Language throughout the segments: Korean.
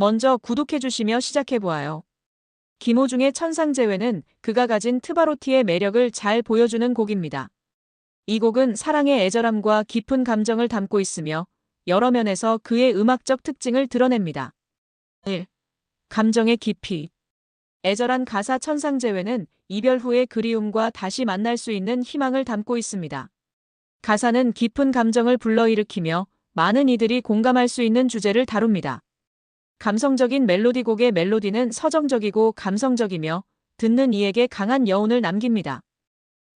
먼저 구독해주시며 시작해보아요. 김호중의 천상재회는 그가 가진 트바로티의 매력을 잘 보여주는 곡입니다. 이 곡은 사랑의 애절함과 깊은 감정을 담고 있으며 여러 면에서 그의 음악적 특징을 드러냅니다. 1. 감정의 깊이 애절한 가사 천상재회는 이별 후의 그리움과 다시 만날 수 있는 희망을 담고 있습니다. 가사는 깊은 감정을 불러일으키며 많은 이들이 공감할 수 있는 주제를 다룹니다. 감성적인 멜로디 곡의 멜로디는 서정적이고 감성적이며 듣는 이에게 강한 여운을 남깁니다.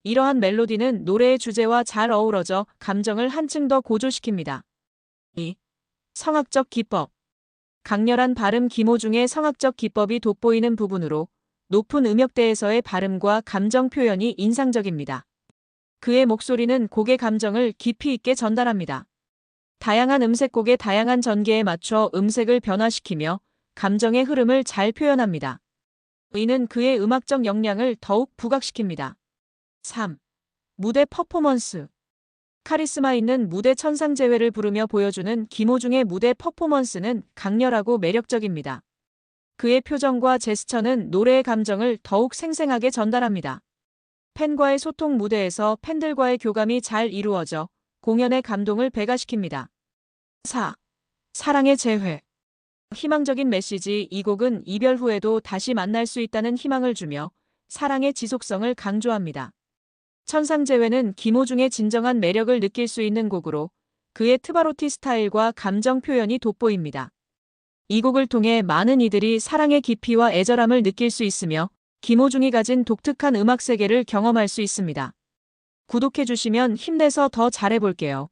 이러한 멜로디는 노래의 주제와 잘 어우러져 감정을 한층 더 고조시킵니다. 2. 성악적 기법 강렬한 발음 김호중의 성악적 기법이 돋보이는 부분으로 높은 음역대에서의 발음과 감정 표현이 인상적입니다. 그의 목소리는 곡의 감정을 깊이 있게 전달합니다. 다양한 음색곡의 다양한 전개에 맞춰 음색을 변화시키며 감정의 흐름을 잘 표현합니다. 이는 그의 음악적 역량을 더욱 부각시킵니다. 3. 무대 퍼포먼스 카리스마 있는 무대 천상재회를 부르며 보여주는 김호중의 무대 퍼포먼스는 강렬하고 매력적입니다. 그의 표정과 제스처는 노래의 감정을 더욱 생생하게 전달합니다. 팬과의 소통 무대에서 팬들과의 교감이 잘 이루어져 공연의 감동을 배가시킵니다. 4. 사랑의 재회 희망적인 메시지 이 곡은 이별 후에도 다시 만날 수 있다는 희망을 주며 사랑의 지속성을 강조합니다. 천상재회는 김호중의 진정한 매력을 느낄 수 있는 곡으로 그의 트바로티 스타일과 감정 표현이 돋보입니다. 이 곡을 통해 많은 이들이 사랑의 깊이와 애절함을 느낄 수 있으며 김호중이 가진 독특한 음악 세계를 경험할 수 있습니다. 구독해주시면 힘내서 더 잘해볼게요.